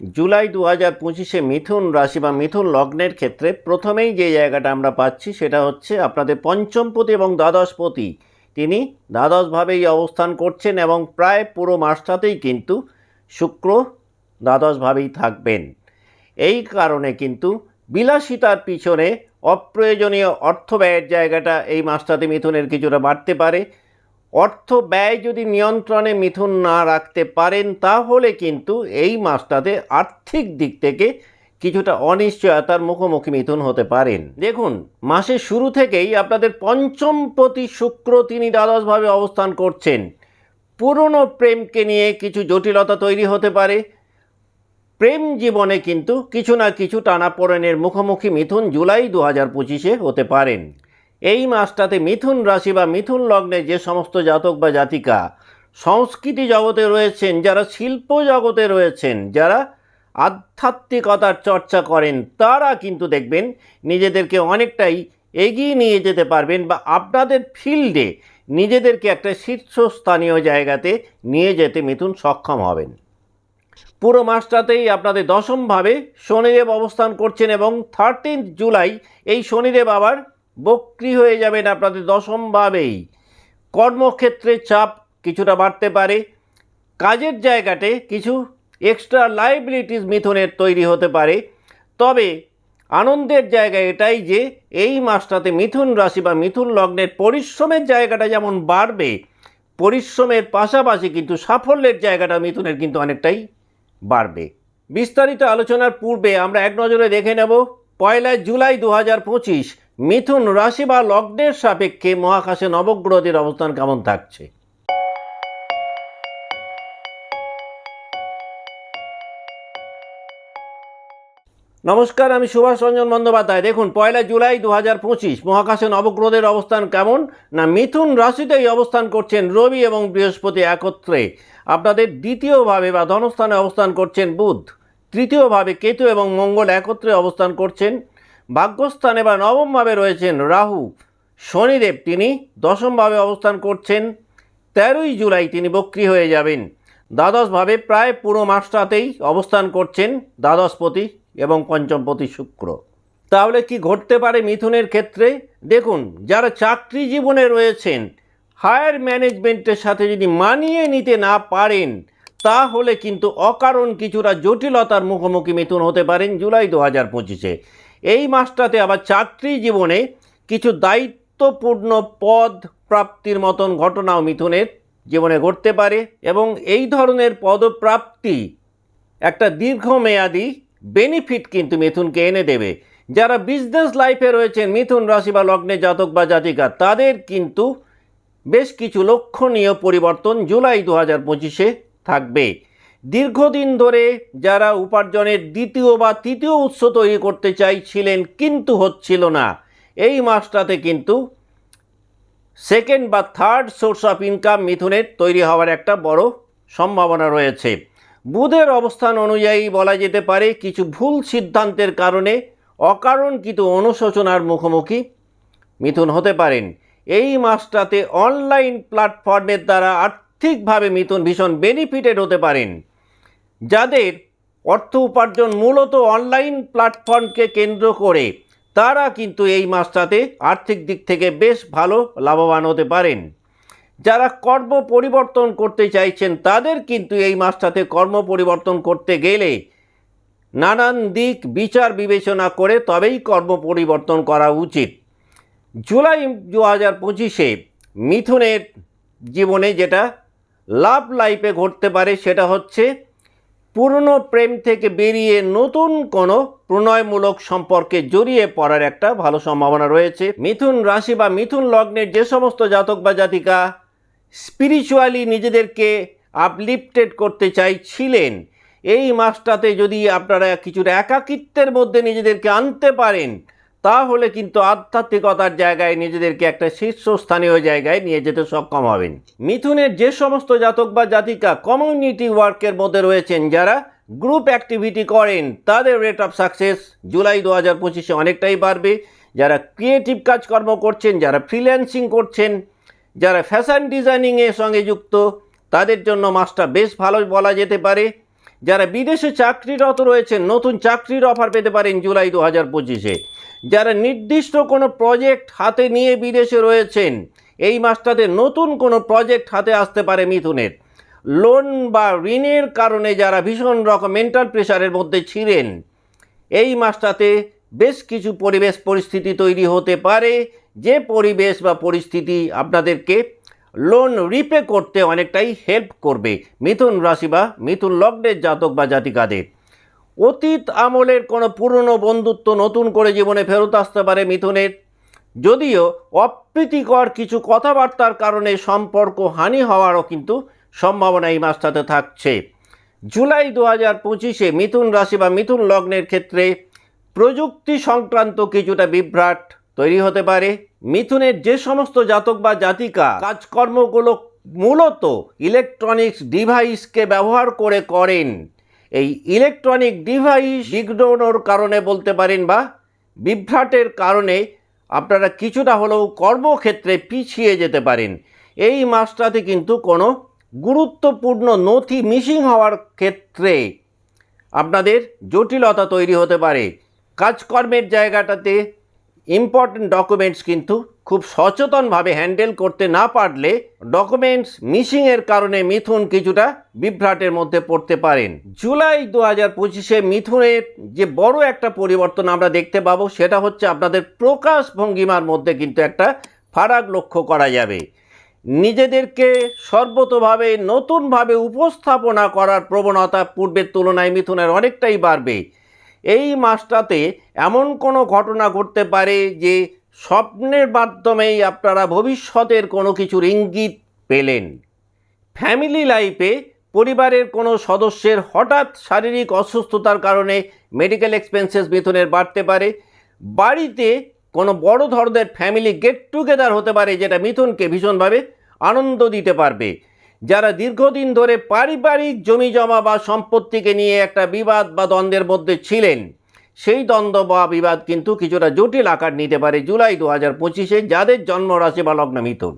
জুলাই দু হাজার পঁচিশে মিথুন রাশি বা মিথুন লগ্নের ক্ষেত্রে প্রথমেই যে জায়গাটা আমরা পাচ্ছি সেটা হচ্ছে আপনাদের পঞ্চমপতি এবং দ্বাদশপতি। তিনি দ্বাদশভাবেই অবস্থান করছেন এবং প্রায় পুরো মাসটাতেই কিন্তু শুক্র দ্বাদশভাবেই থাকবেন। এই কারণে কিন্তু বিলাসিতার পিছনে অপ্রয়োজনীয় অর্থ ব্যয়ের জায়গাটা এই মাসটাতে মিথুনের কিছুটা বাড়তে পারে। অর্থ ব্যয় যদি নিয়ন্ত্রণে মিথুন না রাখতে পারেন, তাহলে কিন্তু এই মাসটাতে আর্থিক দিক থেকে কিছুটা অনিশ্চয়তার মুখোমুখি মিথুন হতে পারেন। দেখুন, মাসের শুরু থেকেই আপনাদের পঞ্চম প্রতি শুক্র তিনি দ্বাদশভাবে অবস্থান করছেন। পুরনো প্রেমকে নিয়ে কিছু জটিলতা তৈরি হতে পারে। প্রেম জীবনে কিন্তু কিছু না কিছু টানাপোড়েনের মুখোমুখি মিথুন জুলাই দু হাজার পঁচিশে হতে পারেন। এই মাসটাতে মিথুন রাশি বা মিথুন লগ্নে যে সমস্ত জাতক বা জাতিকা সংস্কৃতি জগতে রয়েছেন, যারা শিল্প জগতে রয়েছেন, যারা আধ্যাত্মিকতার চর্চা করেন, তারা কিন্তু দেখবেন নিজেদেরকে অনেকটাই এগিয়ে নিয়ে যেতে পারবেন বা আপনাদের ফিল্ডে নিজেদেরকে একটা শীর্ষস্থানীয় জায়গাতে নিয়ে যেতে মিথুন সক্ষম হবেন। পুরো মাসটাতেই আপনাদের দশমভাবে শনিদেব অবস্থান করছেন এবং থার্টিন্থ জুলাই এই শনিদেব আবার বক্রি হয়ে যাবেন আপনাদের দশমভাবেই কর্মক্ষেত্রে চাপ কিছুটা বাড়তে পারে। কাজের জায়গাতে কিছু এক্সট্রা লাইবিলিটিস মিথুনের তৈরি হতে পারে। তবে আনন্দের জায়গা এটাই যে, এই মাসটাতে মিথুন রাশি বা মিথুন লগ্নের পরিশ্রমের জায়গাটা যেমন বাড়বে, পরিশ্রমের পাশাপাশি কিন্তু সাফল্যের জায়গাটা মিথুনের কিন্তু অনেকটাই বাড়বে। বিস্তারিত আলোচনার পূর্বে আমরা এক নজরে দেখে নেব। পয়লা জুলাই দু হাজার পঁচিশ মিথুন রাশি বা লগ্নের সাপেক্ষে মহাকাশে নবগ্রহদের অবস্থান কেমন থাকছে? নমস্কার, আমি সুভাষ রঞ্জন বন্দ্যোপাধ্যায়। দেখুন, পয়লা জুলাই দু হাজার পঁচিশ, মহাকাশে নবগ্রহদের অবস্থান কেমন? না, মিথুন রাশিতেই অবস্থান করছেন রবি এবং বৃহস্পতি একত্রে। আপনাদের দ্বিতীয়ভাবে বা ধনস্থানে অবস্থান করছেন বুধ। তৃতীয়ভাবে কেতু এবং মঙ্গল একত্রে অবস্থান করছেন ভাগ্যস্থানে বা নবমভাবে রয়েছেন রাহু। শনিদেব তিনি দশমভাবে অবস্থান করছেন। তেরোই জুলাই তিনি বক্রি হয়ে যাবেন। দ্বাদশভাবে প্রায় পুরো মাসটাতেই অবস্থান করছেন দ্বাদশপতি এবং পঞ্চমপতি শুক্র। তাহলে কি ঘটতে পারে মিথুনের ক্ষেত্রে? দেখুন, যারা চাকরি জীবনে রয়েছেন, হায়ার ম্যানেজমেন্টের সাথে যদি মানিয়ে নিতে না পারেন, তাহলে কিন্তু অকারণ কিছুটা জটিলতার মুখোমুখি মিথুন হতে পারেন জুলাই দু হাজার পঁচিশে। এই মাসটাতে আবার চাকরি জীবনে কিছু দায়িত্বপূর্ণ পদ প্রাপ্তির মতন ঘটনাও মিথুনের জীবনে ঘটতে পারে এবং এই ধরনের পদপ্রাপ্তি একটা দীর্ঘমেয়াদী বেনিফিট কিন্তু মিথুনকে এনে দেবে। যারা বিজনেস লাইফে রয়েছেন, মিথুন রাশি বা লগ্নে জাতক বা জাতিকা, তাদের কিন্তু বেশ কিছু লক্ষণীয় পরিবর্তন জুলাই দু হাজার পঁচিশে থাকবে। দীর্ঘদিন ধরে যারা উপার্জনের দ্বিতীয় বা তৃতীয় উৎস তৈরি করতে চাইছিলেন কিন্তু হচ্ছিল না। এই মাসটাতে কিন্তু সেকেন্ড বা থার্ড সোর্স অফ ইনকাম মিথুনের তৈরি হওয়ার একটা বড় সম্ভাবনা রয়েছে। বুধের অবস্থান অনুযায়ী বলা যেতে পারে কিছু ভুল সিদ্ধান্তের কারণে অকারণকৃত অনুশোচনার মুখোমুখি মিথুন হতে পারেন। এই মাসটাতে অনলাইন প্ল্যাটফর্মের দ্বারা আর্থিকভাবে মিথুন ভীষণ বেনিফিটেড হতে পারেন। যাদের অর্থ উপার্জন মূলত অনলাইন প্ল্যাটফর্মকে কেন্দ্র করে, তারা কিন্তু এই মাসটাতে আর্থিক দিক থেকে বেশ ভালো লাভবান হতে পারেন। যারা কর্ম পরিবর্তন করতে চাইছেন, তাদের কিন্তু এই মাসটাতে কর্ম পরিবর্তন করতে গেলে নানান দিক বিচার বিবেচনা করে তবেই কর্ম পরিবর্তন করা উচিত। জুলাই দু হাজার পঁচিশে মিথুনের জীবনে যেটা লাভ লাইফে ঘটতে পারে সেটা হচ্ছে পুরনো প্রেম থেকে বেরিয়ে নতুন কোনো প্রণয়মূলক সম্পর্কে জড়িয়ে পড়ার একটা ভালো সম্ভাবনা রয়েছে। মিথুন রাশি বা মিথুন লগ্নের যে সমস্ত জাতক বা জাতিকা স্পিরিচুয়ালি নিজেদেরকে আপলিফটেড করতে চাইছিলেন, এই মাসটাতে যদি আপনারা কিছুটা একাকিত্বের মধ্যে নিজেদেরকে আনতে পারেন তাহলে কিন্তু আধ্যাত্মিকতার জায়গায় নিজেদেরকে একটা শীর্ষস্থানীয় জায়গায় নিয়ে যেতে সক্ষম হবেন। মিথুনের যে সমস্ত জাতক বা জাতিকা কমিউনিটি ওয়ার্কের মধ্যে রয়েছেন যারা গ্রুপ অ্যাক্টিভিটি করেন, তাদের রেট অফ সাকসেস জুলাই দু হাজার পঁচিশে অনেকটাই বাড়বে। যারা ক্রিয়েটিভ কাজকর্ম করছেন, যারা ফ্রিল্যান্সিং করছেন, যারা ফ্যাশন ডিজাইনিংয়ের সঙ্গে যুক্ত, তাদের জন্য মাসটা বেশ ভালো বলা যেতে পারে। যারা বিদেশে চাকরিরত রয়েছেন, নতুন চাকরির অফার পেতে পারেন জুলাই দু হাজার পঁচিশে। যারা নির্দিষ্ট কোনো প্রজেক্ট হাতে নিয়ে বিদেশে রয়েছেন, এই মাসটাতে নতুন কোনো প্রজেক্ট হাতে আসতে পারে মিথুনের। লোন বা ঋণের কারণে যারা ভীষণ রকম মেন্টাল প্রেশারের মধ্যে ছিলেন, এই মাসটাতে বেশ কিছু পরিবেশ পরিস্থিতি তৈরি হতে পারে। যে পরিবেশ বা পরিস্থিতি আপনাদেরকে লোন রিপে করতে অনেকটাই হেল্প করবে। মিথুন রাশি বা মিথুন লগ্নের জাতক বা জাতিকাদের। অতীত আমলের কোনো পুরনো বন্ধুত্ব নতুন করে জীবনে ফেরত আসতে পারে মিথুনের। যদিও অপ্রীতিকর কিছু কথাবার্তার কারণে সম্পর্ক হানি হওয়ারও কিন্তু সম্ভাবনা এই মাসটাতে থাকছে। জুলাই দু হাজার পঁচিশে মিথুন রাশি বা মিথুন লগ্নের ক্ষেত্রে প্রযুক্তি সংক্রান্ত কিছুটা বিভ্রাট তৈরি হতে পারে। মিথুনের যে সমস্ত জাতক বা জাতিকা কাজকর্মগুলো মূলত ইলেকট্রনিক্স ডিভাইসকে ব্যবহার করে করেন এই ইলেকট্রনিক ডিভাইস বিঘ্নর কারণে বলতে পারেন বা বিভ্রাটের কারণে আপনারা কিছুটা হলেও কর্মক্ষেত্রে পিছিয়ে যেতে পারেন। এই মাসটাতে কিন্তু কোনো গুরুত্বপূর্ণ নথি মিসিং হওয়ার ক্ষেত্রে আপনাদের জটিলতা তৈরি হতে পারে। কাজকর্মের জায়গাটাতে ইম্পর্টেন্ট ডকুমেন্টস কিন্তু খুব সচেতনভাবে হ্যান্ডেল করতে না পারলে ডকুমেন্টস মিসিংয়ের কারণে মিথুন কিছুটা বিভ্রাটের মধ্যে পড়তে পারেন। জুলাই দু হাজার পঁচিশে মিথুনের যে বড় একটা পরিবর্তন আমরা দেখতে পাবো, সেটা হচ্ছে আপনাদের প্রকাশ ভঙ্গিমার মধ্যে কিন্তু একটা ফারাক লক্ষ্য করা যাবে। নিজেদেরকে সর্বতভাবে নতুনভাবে উপস্থাপনা করার প্রবণতা পূর্বের তুলনায় মিথুনের অনেকটাই বাড়বে। এই মাসটাতে এমন কোনো ঘটনা ঘটতে পারে যে স্বপ্নের মাধ্যমেই আপনারা ভবিষ্যতের কোনো কিছুর ইঙ্গিত পেলেন। ফ্যামিলি লাইফে পরিবারের কোনো সদস্যের হঠাৎ শারীরিক অসুস্থতার কারণে মেডিকেল এক্সপেন্সেস মিথুনের বাড়তে পারে। বাড়িতে কোনো বড় ধরনের ফ্যামিলি গেট টুগেদার হতে পারে যেটা মিথুনকে ভীষণভাবে আনন্দ দিতে পারবে। যারা দীর্ঘদিন ধরে পারিবারিক জমি জমা বা সম্পত্তিকে নিয়ে একটা বিবাদ বা দ্বন্দ্বের মধ্যে ছিলেন সেই দ্বন্দ্ব বা বিবাদ কিন্তু কিছুটা জটিল আকার নিতে পারে জুলাই দু হাজার পঁচিশে, যাদের জন্ম রাশি বা লগ্ন মিথুন।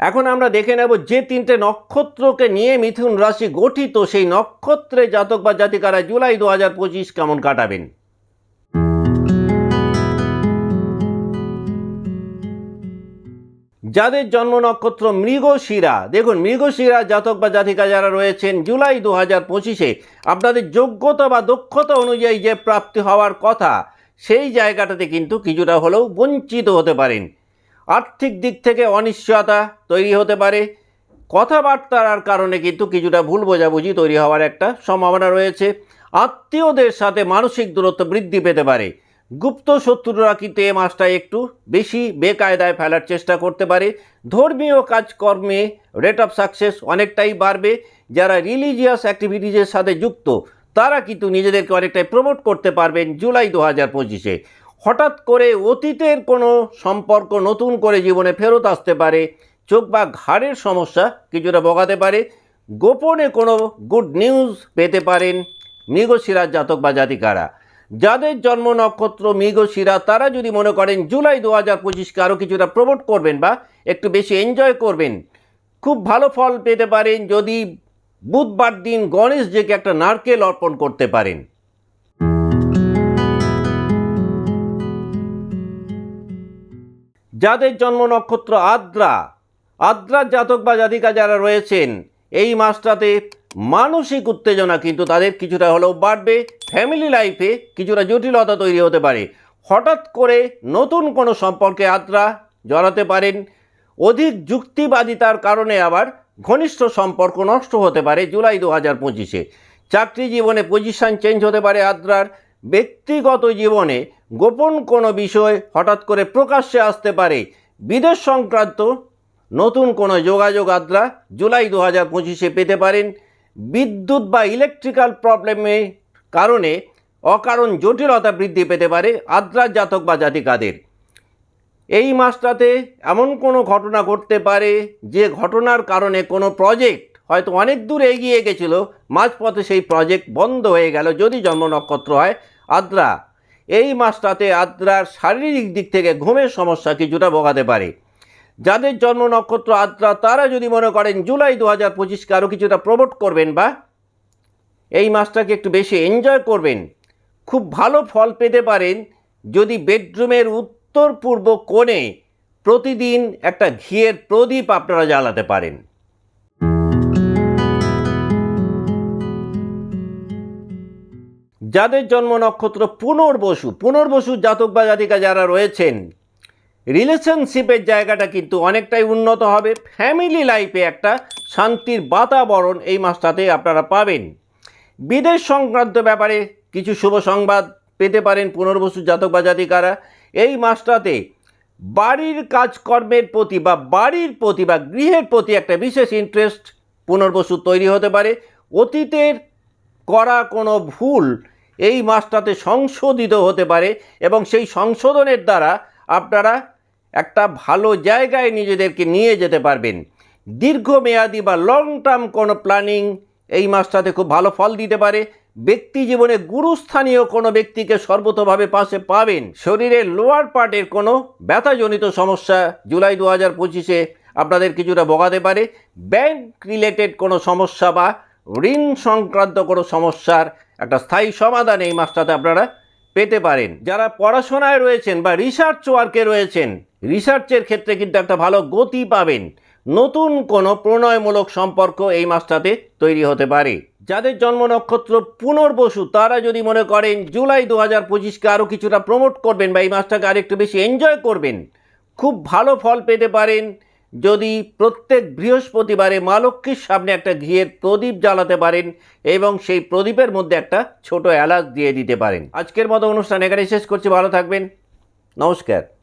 এখন আমরা দেখে নেব যে তিনটে নক্ষত্রকে নিয়ে মিথুন রাশি গঠিত, সেই নক্ষত্রে জাতক বা জাতিকারা জুলাই দু হাজার পঁচিশ কেমন কাটাবেন? যাদের জন্ম নক্ষত্র মৃগশিরা দেখুন মৃগশিরা জাতক বা জাতিকা যারা রয়েছেন, জুলাই দু হাজার পঁচিশে আপনাদের যোগ্যতা বা দক্ষতা অনুযায়ী যে প্রাপ্তি হওয়ার কথা, সেই জায়গাটাতে কিন্তু কিছুটা হলেও বঞ্চিত হতে পারেন। আর্থিক দিক থেকে অনিশ্চয়তা তৈরি হতে পারে। কথাবার্তার কারণে কিন্তু কিছুটা ভুল বোঝাবুঝি তৈরি হওয়ার একটা সম্ভাবনা রয়েছে। আত্মীয়দের সাথে মানসিক দূরত্ব বৃদ্ধি পেতে পারে। গুপ্ত শত্রুরা কিন্তু এ মাসটা একটু বেশি বেকায়দায় ফেলার চেষ্টা করতে পারে। ধর্মীয় কাজকর্মে রেট অফ সাকসেস অনেকটাই বাড়বে। যারা রিলিজিয়াস অ্যাক্টিভিটিজের সাথে যুক্ত, তারা কিন্তু নিজেদেরকে অনেকটাই প্রমোট করতে পারবেন জুলাই দু হাজার পঁচিশে। হঠাৎ করে অতীতের কোনো সম্পর্ক নতুন করে জীবনে ফেরত আসতে পারে। চোখ বা ঘাড়ের সমস্যা কিছুটা বগাতে পারে। গোপনে কোনো গুড নিউজ পেতে পারেন মৃগশিরার জাতক বা জাতিকারা। যাদের জন্ম নক্ষত্র মৃগশিরা তারা যদি মনে করেন জুলাই দু হাজার পঁচিশকে আরও কিছুটা প্রমোট করবেন বা একটু বেশি এনজয় করবেন, খুব ভালো ফল পেতে পারেন যদি বুধবার দিন গণেশজিকে একটা নারকেল অর্পণ করতে পারেন। যাদের জন্ম নক্ষত্র আদ্রা আদ্রার জাতক বা জাতিকা যারা রয়েছেন, এই মাসটাতে মানসিক উত্তেজনা কিন্তু তাদের কিছুটা হলেও বাড়বে। ফ্যামিলি লাইফে কিছুটা জটিলতা তৈরি হতে পারে। হঠাৎ করে নতুন কোনো সম্পর্কে আদ্রা জড়াতে পারেন। অধিক যুক্তিবাদিতার কারণে আবার ঘনিষ্ঠ সম্পর্ক নষ্ট হতে পারে জুলাই দু হাজার পঁচিশে। চাকরি জীবনে পজিশন চেঞ্জ হতে পারে আদ্রার। ব্যক্তিগত জীবনে গোপন কোনো বিষয় হঠাৎ করে প্রকাশ্যে আসতে পারে। বিদেশ সংক্রান্ত নতুন কোনো যোগাযোগ আদ্রা জুলাই দু হাজার পঁচিশে পেতে পারেন। বিদ্যুৎ বা ইলেকট্রিক্যাল প্রবলেমের কারণে অকারণ জটিলতা বৃদ্ধি পেতে পারে আদ্রার জাতক বা জাতিকাদের। এই মাসটাতে এমন কোনো ঘটনা ঘটতে পারে যে ঘটনার কারণে কোনো প্রজেক্ট হয়তো অনেক দূর এগিয়ে গেছিল, মাঝপথে সেই প্রজেক্ট বন্ধ হয়ে গেল যদি জন্ম নক্ষত্র হয় আদ্রা। এই মাসটাতে আদ্রার শারীরিক দিক থেকে ঘুমের সমস্যা কিছুটা ভোগাতে পারে। যাদের জন্ম নক্ষত্র আদ্রা, তারা যদি মনে করেন জুলাই দু হাজার পঁচিশকে আরও কিছুটা প্রমোট করবেন বা এই মাসটাকে একটু বেশি এনজয় করবেন। খুব ভালো ফল পেতে পারেন যদি বেডরুমের উত্তর পূর্ব কোণে প্রতিদিন একটা ঘিয়ের প্রদীপ আপনারা জ্বালাতে পারেন। যাদের জন্ম নক্ষত্র পুনর্বসু পুনর্বসু জাতক বা জাতিকা যারা রয়েছেন রিলেশনশিপের জায়গাটা কিন্তু অনেকটাই উন্নত হবে। ফ্যামিলি লাইফে একটা শান্তির বাতাবরণ এই মাসটাতে আপনারা পাবেন। বিদেশ সংক্রান্ত ব্যাপারে কিছু শুভ সংবাদ পেতে পারেন পুনর্বসু জাতক বা জাতিকারা। এই মাসটাতে বাড়ির কাজকর্মের প্রতি বা বাড়ির প্রতি বা গৃহের প্রতি একটা বিশেষ ইন্টারেস্ট পুনর্বসু তৈরি হতে পারে। অতীতের করা কোনো ভুল এই মাসটাতে সংশোধিত হতে পারে এবং সেই সংশোধনের দ্বারা আপনারা একটা ভালো জায়গায় নিজেদেরকে নিয়ে যেতে পারবেন। দীর্ঘমেয়াদী বা লং টার্ম কোনো প্ল্যানিং এই মাসটাতে খুব ভালো ফল দিতে পারে। ব্যক্তি জীবনে গুরুস্থানীয় কোনো ব্যক্তিকে সর্বতভাবে পাশে পাবেন। শরীরের লোয়ার পার্টের কোনো ব্যথাজনিত সমস্যা জুলাই দু হাজার পঁচিশে আপনাদের কিছুটা বগাতে পারে। ব্যাংক রিলেটেড কোনো সমস্যা বা ঋণ সংক্রান্ত কোনো সমস্যার একটা স্থায়ী সমাধান এই মাসটাতে আপনারা পেতে পারেন। যারা পড়াশোনায় রয়েছেন বা রিসার্চ ওয়ার্কে রয়েছেন রিসার্চের ক্ষেত্রে কিন্তু একটা ভালো গতি পাবেন। নতুন কোনো প্রণয়মূলক সম্পর্ক এই মাসটাতে তৈরি হতে পারে। যাদের জন্ম নক্ষত্র পুনর্বসু, তারা যদি মনে করেন জুলাই দু হাজার পঁচিশকে আরও কিছুটা প্রমোট করবেন বা এই মাসটাকে আরেকটু বেশি এনজয় করবেন, খুব ভালো ফল পেতে পারেন। যদি প্রত্যেক বৃহস্পতিবারে মা লক্ষ্মীর সামনে একটা ঘিয়ের প্রদীপ জ্বালাতে পারেন এবং সেই প্রদীপের মধ্যে একটা ছোট এলাচ দিয়ে দিতে পারেন। আজকের মতো অনুষ্ঠান এখানে শেষ করছি, ভালো থাকবেন। নমস্কার।